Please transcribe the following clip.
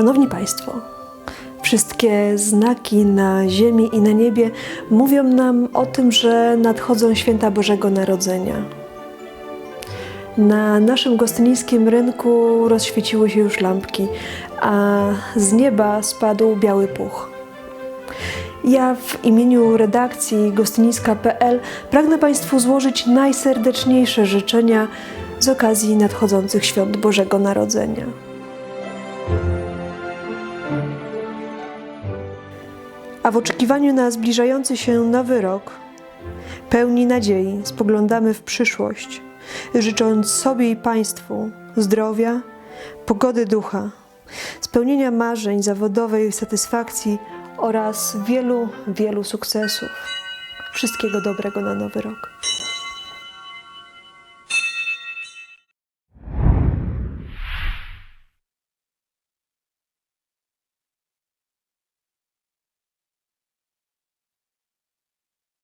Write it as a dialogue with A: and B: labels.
A: Szanowni Państwo, wszystkie znaki na ziemi i na niebie mówią nam o tym, że nadchodzą święta Bożego Narodzenia. Na naszym gostynińskim rynku rozświeciły się już lampki, a z nieba spadł biały puch. Ja w imieniu redakcji gostyniska.pl pragnę Państwu złożyć najserdeczniejsze życzenia z okazji nadchodzących świąt Bożego Narodzenia. A w oczekiwaniu na zbliżający się nowy rok, pełni nadziei, spoglądamy w przyszłość, życząc sobie i Państwu zdrowia, pogody ducha, spełnienia marzeń, zawodowej satysfakcji oraz wielu, wielu sukcesów. Wszystkiego dobrego na nowy rok.